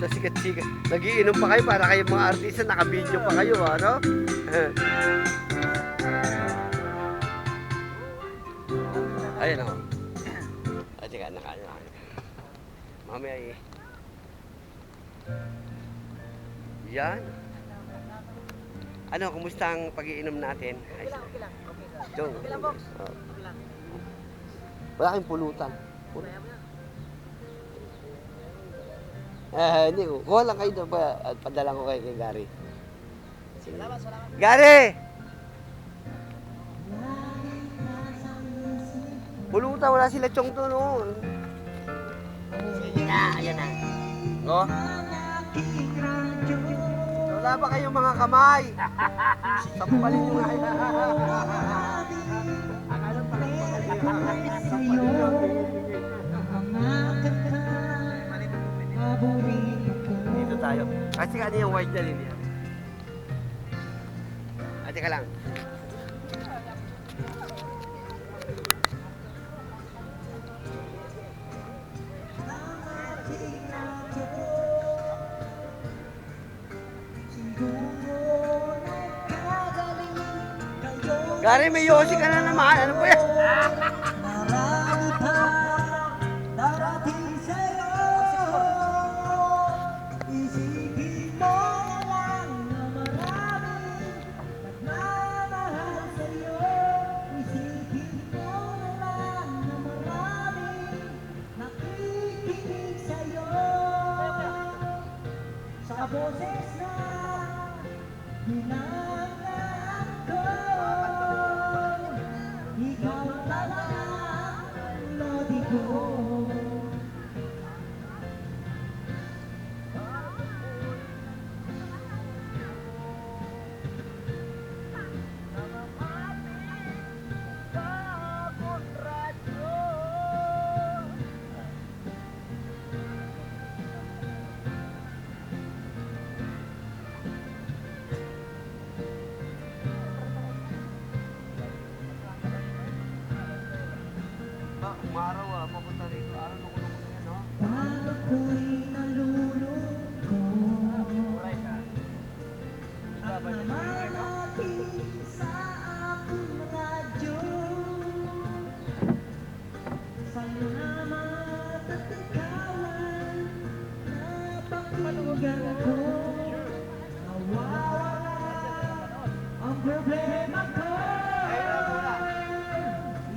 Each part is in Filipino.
Ito sikat-sikat. Nagiinom pa kayo para kayo mga artista, naka-video pa kayo, ano? Ayun ako. Ay, teka, naka, naka. Mamaya eh. Yan. Ano, kumusta ang pag-iinom natin? Na. Okay lang, okay lang. Jong. Okay lang, Box. Oh. Okay lang. Wala kayong pulutan. Kaya Eh, hindi ko. Kuha lang kayo doon pa. At padala ko kay, kay Gary. Sige. Salamat, salamat. Gary! Pulutan, wala sila chong to, no? Sige na, ayan na. No? Wala ba kayong mga kamay? Sampalin nyo nga yan. Akala pa lang Sampalin nyo. Dito tayo. Kasi ano yung white na linya? Ah, teka lang. Gary, may yosi ka na naman. Ano ba yan? Napakinggan ko Nawawala ang problema ko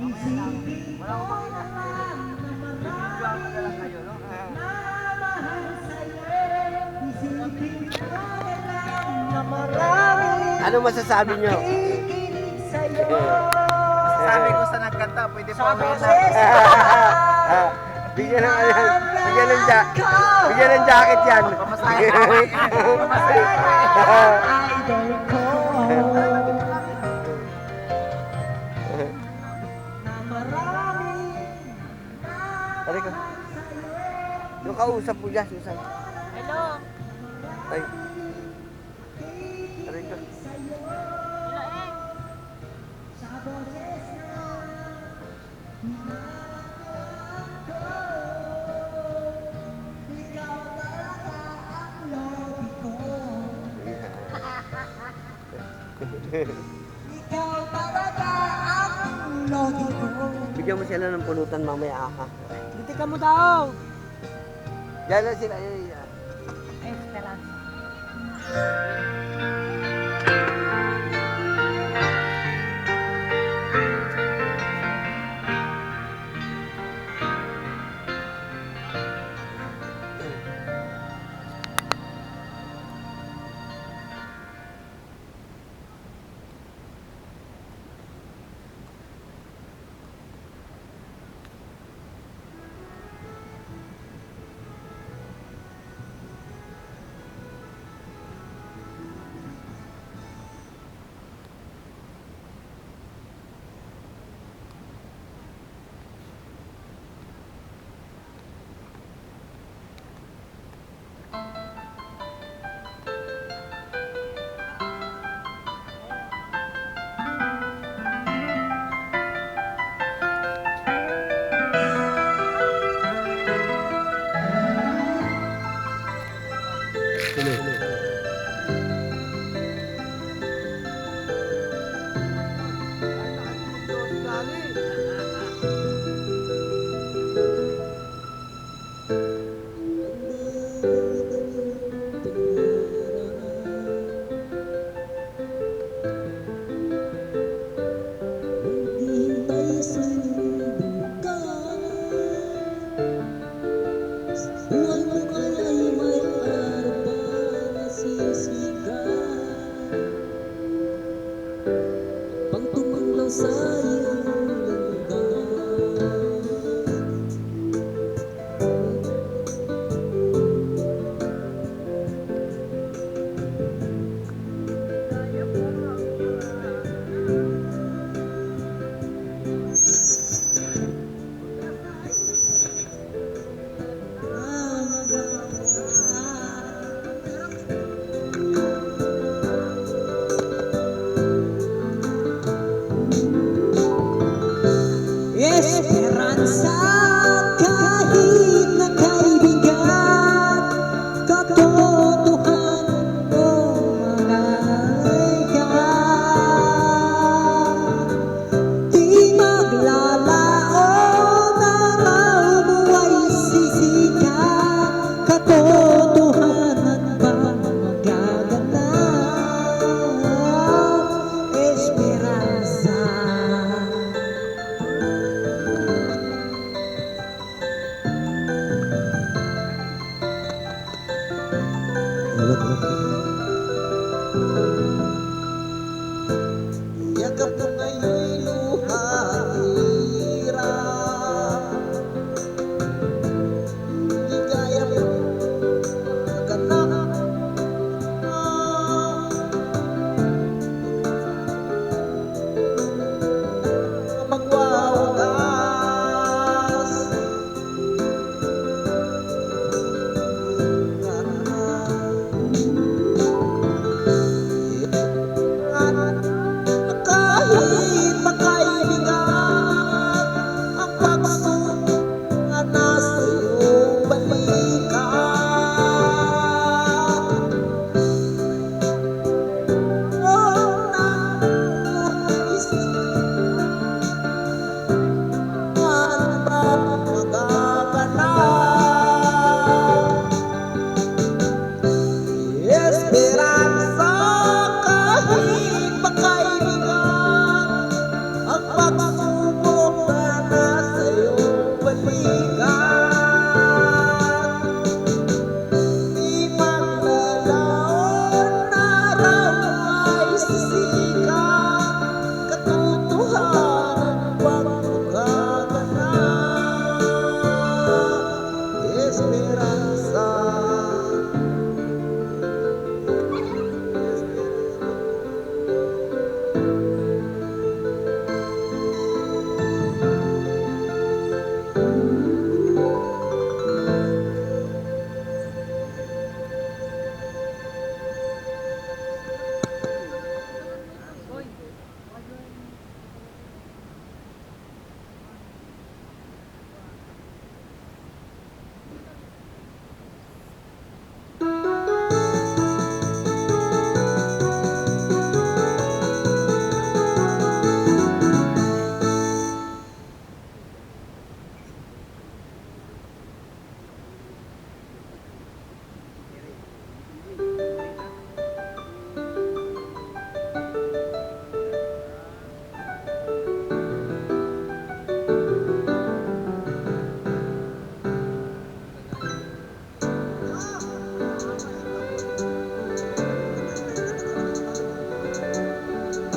Isipin ko na lang na marami kayo, no? Namahal sa'yo Isipin ko na lang na marami Ano masasabi nyo? Nakikinig sa'yo Sabi ko sa nagkanta, pwede pa Ah, bigyan ng yan. Bigyan ng ja bigyan ng jacket yan. Aray ko. Yung kausap mo dyan, Susan. Hello. Ay. Ikaw talaga ang lodi ko Bigyan mo sila ng pulutan mamaya aha. Dito ka mo daw. Yan na sila. Yan, yan. Esperanza.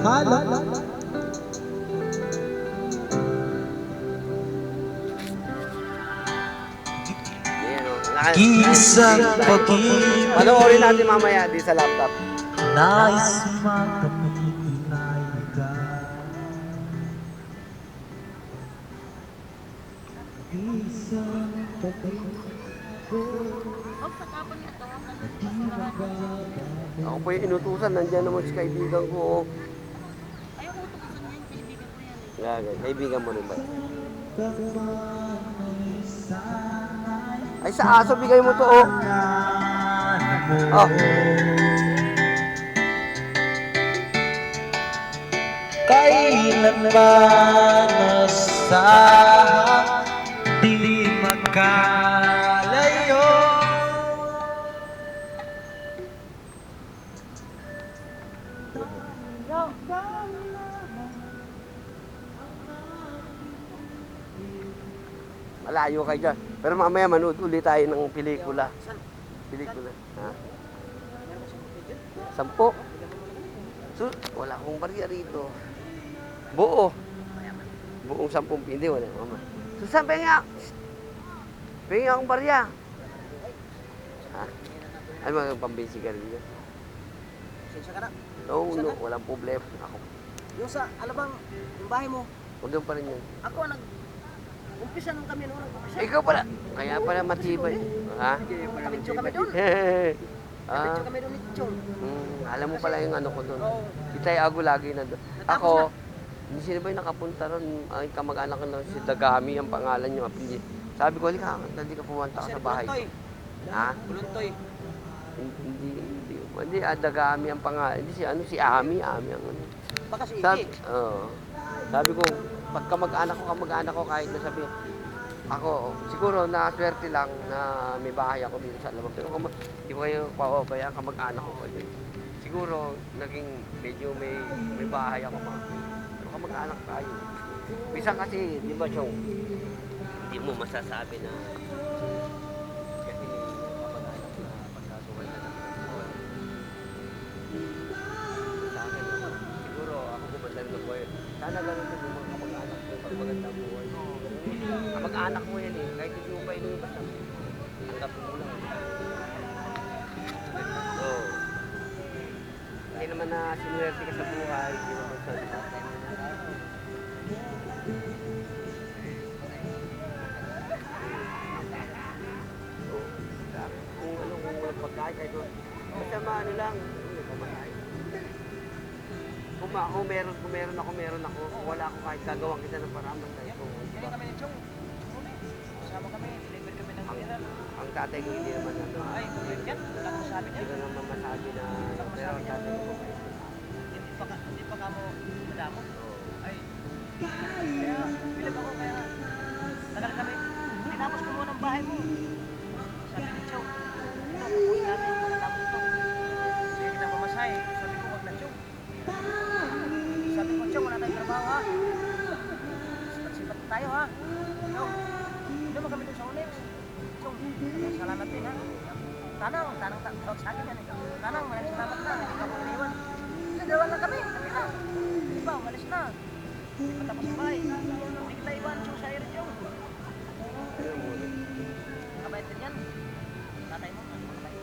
Halo. Kisang ah. pag-ibig Panoorin natin mamaya di sa laptop. Nais matamig inaibigay Isang pag-ibig Ako po yung inutusan, nandiyan naman si kaibigan ko. Oh. Grabe, kaibigan mo rin ba? Ay, sa aso bigay mo to, oh. Oh. Kailan ba nasahan? Malayo kayo dyan. Pero mamaya manood ulit tayo ng pelikula. Pelikula. Ha? Sampo. So, wala akong barya rito. Buo. Buong sampung hindi, wala mama. Susan, penga! Penga akong barya. Ha? Ano mga pambisi ka rin dyan? No, no, walang problema. Ako, Yung sa, alam bang, yung bahay mo, huwag pa rin yun. ako nag, umpisa nung kami noon, nag-umpisa. Ikaw pala. Kaya pala matibay. Ha? Kabidyo kami doon. ah, kami doon ni Chong. mm, alam mo pala yung ano ko doon. Oo. Si Tay Ago lagi na doon. Ako, hindi sino ba yung nakapunta ron? Ay, kamag-anak na si Dagami, ang pangalan niyo. apelyido. Sabi ko, halika, hindi ka pumunta ka Sir sa bahay. Buluntoy. Ha? Buluntoy. Hindi, hindi, hindi. Hindi, ah, Dagami ang pangalan. Hindi si, ano, si Ami, Ami ang ano. Baka si Sabi, Iki. oo. sabi ko, pag kamag-anak ko, kamag-anak ko, kahit na sabi, ako, siguro nakaswerte lang na may bahay ako dito sa labas. Pero kung di ko kayo pababayaan kamag-anak ko kayo. Siguro, naging medyo may, may bahay ako mga. Pero kamag-anak tayo. Bisa kasi, di ba, Chong, hindi mo masasabi na. Sana ganun din mo pag buhay. Kamag-anak mo yan eh, kahit hindi mo pa inuupas. Tanggap mo lang. So, hindi naman na sinuwerte ka sa buhay, hindi naman sa kung ano, kung walang pagkain, kahit basta maano lang, ano, pamatayin. Kung ako meron, kung meron ako, meron ako. Kung wala ako kahit gagawin kita ng paraan basta ito. Hindi ba? kami ni Chong. Kasama kami, deliver kami ng pera. ang tatay ko hindi naman ano. Ay, yan. Wala akong sabi Hindi niya. ko naman masabi na pero ang tatay ko na. Hindi pa tapos ang bahay. Hindi kita iwan, Chow. Ayun mo. Kabait din yan. Tatay mo, ano kabait.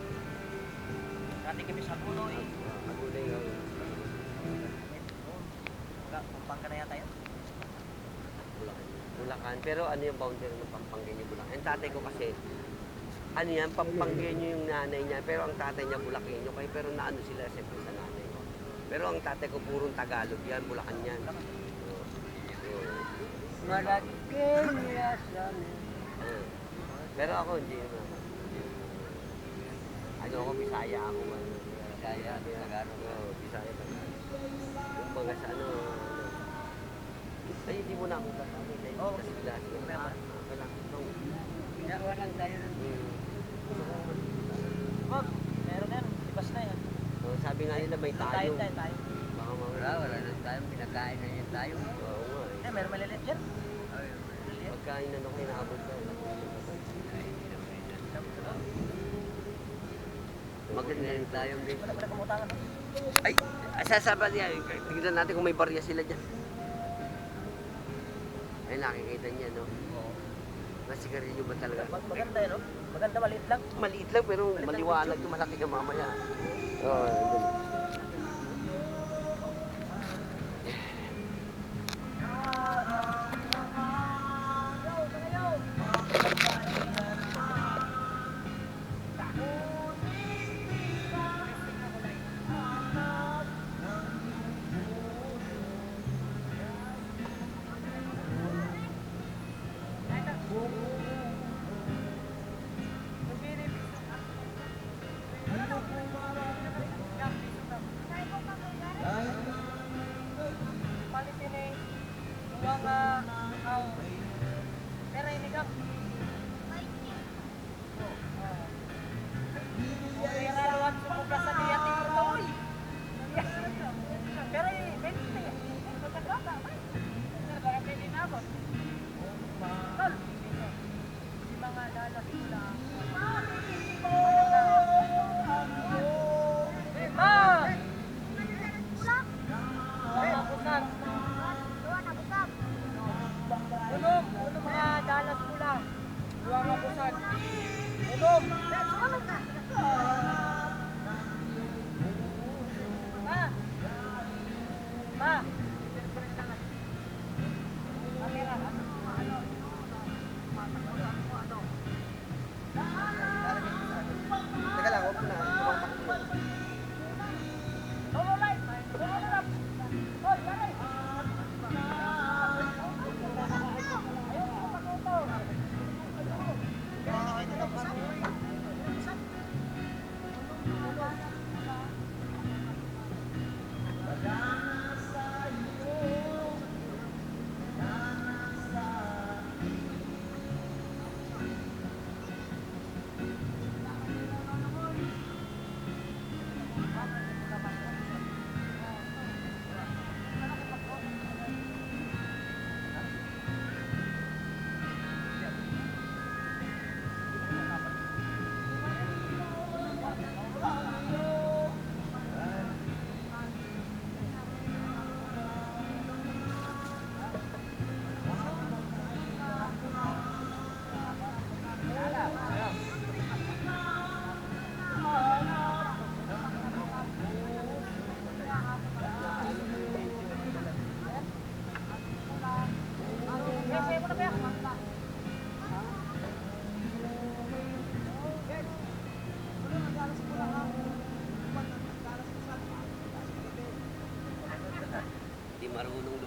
Dati kami sa puno eh. Agulay ang Kumpang ka na yata yun. Bulacan. Bulacan. Pero ano yung boundary ng Pampanggenyo Bulacan? Ang tatay ko kasi, ano yan, Pampanggenyo yung nanay niya. Pero ang tatay niya Bulacanyo kayo. Pero naano sila siyempre sa nanay. Pero ang tatay ko purong Tagalog yan, Bulacan yan. Oo. Oo. Oo. Pero ako hindi naman. Ano ako, Bisaya ako. Ano, Bisaya, Tagalog. Oo, Bisaya, Tagalog. Yung mga sa ano, ano. Ay, hindi mo na ako sasabi. Dahil Oo. kasi bilas. Problema. Okay lang. Itong, Gawa lang tayo. mm. Wag, meron yan. Ibas na yan. So, sabi nga nila may Tayo, tayo. tayo, tayo. Baka mawala. Wala na tayo. Pinakain na yun tayo. Oo nga Eh, eh. meron malilit yan. Pagkain na ako inaabot ko. Maganda yung tayong din. Wala pala kumutangan. Ay, sasabi niya. Tingnan natin kung may barya sila dyan. Ay, nakikita niya, no? Nasigarilyo ba talaga? Mag- Maganda yun, no? Maganda, maliit lang. Maliit lang pero maliwanag yung malaki ka mamaya. Oo, nandun. Oh. 啊。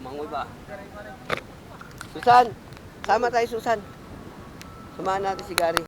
Lumangoy ba? Susan! Sama tayo, Susan. Samahan natin si Gary.